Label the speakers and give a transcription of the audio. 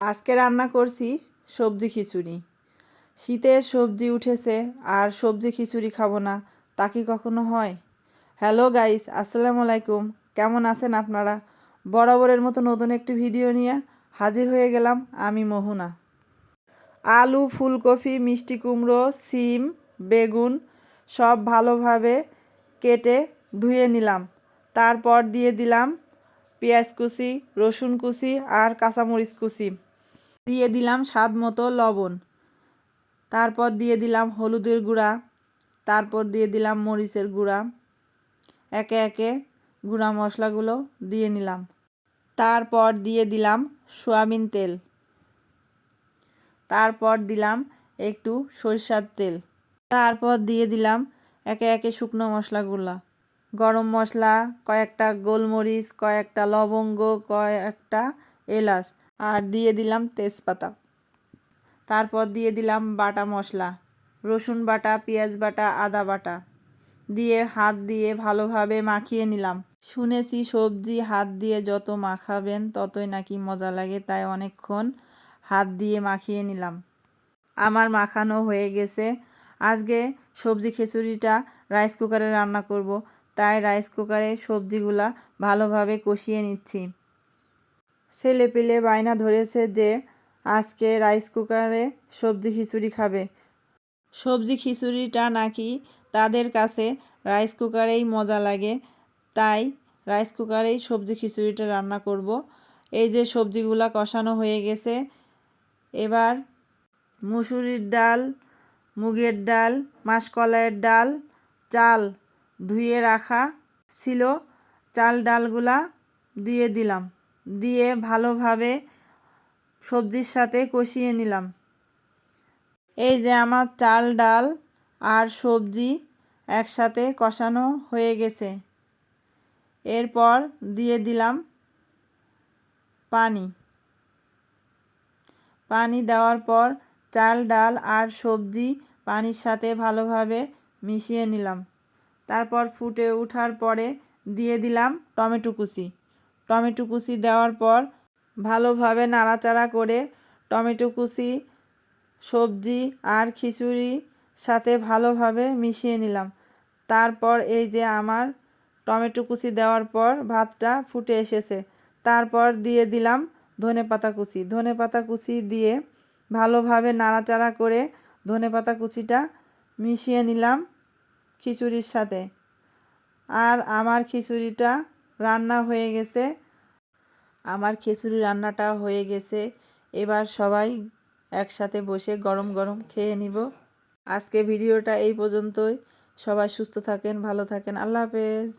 Speaker 1: আজকে রান্না করছি সবজি খিচুড়ি। শীতের সবজি উঠেছে, আর সবজি খিচুড়ি খাব না, তা কি কখনো হয়? হ্যালো গাইস আসসালামু আলাইকুম। কেমন আছেন আপনারা? বরাবরের মতো নতুন একটি ভিডিও নিয়ে হাজির হয়ে গেলাম আমি মোহনা। আলু, ফুলকপি, মিষ্টি কুমড়ো, সিম, বেগুন সব ভালোভাবে কেটে ধুয়ে নিলাম। তারপর দিয়ে দিলাম পেঁয়াজ কুচি, রসুন কুচি আর কাঁচামরিচ কুচি। দিয়ে দিলাম স্বাদ মতো লবণ। তারপর দিয়ে দিলাম হলুদের গুঁড়া। তারপর দিয়ে দিলাম মরিচের গুঁড়া। একে একে গুঁড়া মশলাগুলো দিয়ে নিলাম। তারপর দিয়ে দিলাম সয়াবিন তেল। তারপর দিলাম একটু সরিষার তেল। তারপর দিয়ে দিলাম একে একে শুকনো মশলাগুলো। গরম মশলা, কয়েকটা গোলমরিচ, কয়েকটা লবঙ্গ, কয়েকটা এলাচ। আর দিয়ে দিলাম তেজপাতা। তারপর দিয়ে দিলাম বাটা মশলা, রসুন বাটা, পেঁয়াজ বাটা, আদা বাটা। দিয়ে হাত দিয়ে ভালোভাবে মাখিয়ে নিলাম। শুনেছি সবজি হাত দিয়ে যত মাখাবেন ততই নাকি মজা লাগে, তাই অনেকক্ষণ হাত দিয়ে মাখিয়ে নিলাম। আমার মাখানো হয়ে গেছে। আজকে সবজি খিচুড়িটা রাইস কুকারে রান্না করব, তাই রাইস কুকারে সবজিগুলা ভালোভাবে কষিয়ে নিচ্ছি। ছেলে পেলে বায়না ধরেছে যে আজকে রাইস কুকারে সবজি খিচুড়ি খাবে। সবজি খিচুড়িটা নাকি তাদের কাছে রাইস কুকারেই মজা লাগে, তাই রাইস কুকারেই সবজি খিচুড়িটা রান্না করব। এই যে সবজিগুলা কষানো হয়ে গেছে, এবার মুসুরির ডাল, মুগের ডাল, মাসকলাইয়ের ডাল, চাল ধুয়ে রাখা ছিল। চাল ডালগুলা দিয়ে দিলাম। দিয়ে ভালোভাবে সবজির সাথে কষিয়ে নিলাম। এই যে আমার চাল, ডাল আর সবজি একসাথে কষানো হয়ে গেছে। এরপর দিয়ে দিলাম পানি। পানি দেওয়ার পর চাল, ডাল আর সবজি পানির সাথে ভালোভাবে মিশিয়ে নিলাম। তারপর ফুটে ওঠার পরে দিয়ে দিলাম টমেটো কুচি। টমেটো কুচি দেওয়ার পর ভালোভাবে নাড়াচাড়া করে টমেটো কুচি, সবজি আর খিচুড়ি সাথে ভালোভাবে মিশিয়ে নিলাম। তারপর এই যে আমার টমেটো কুচি দেওয়ার পর ভাতটা ফুটে এসেছে, তারপর দিয়ে দিলাম ধনে পাতা কুচি। ধনে পাতা কুচি দিয়ে ভালোভাবে নাড়াচাড়া করে ধনে পাতা কুচিটা মিশিয়ে নিলাম খিচুড়ির সাথে। আর আমার খিচুড়িটা রান্না হয়ে গেছে। আমার খিচুড়ি রান্নাটা হয়ে গেছে। এবার সবাই একসাথে বসে গরম গরম খেয়ে নিব। আজকে ভিডিওটা এই পর্যন্তই। সবাই সুস্থ থাকেন, ভালো থাকেন। আল্লাহ হাফেজ।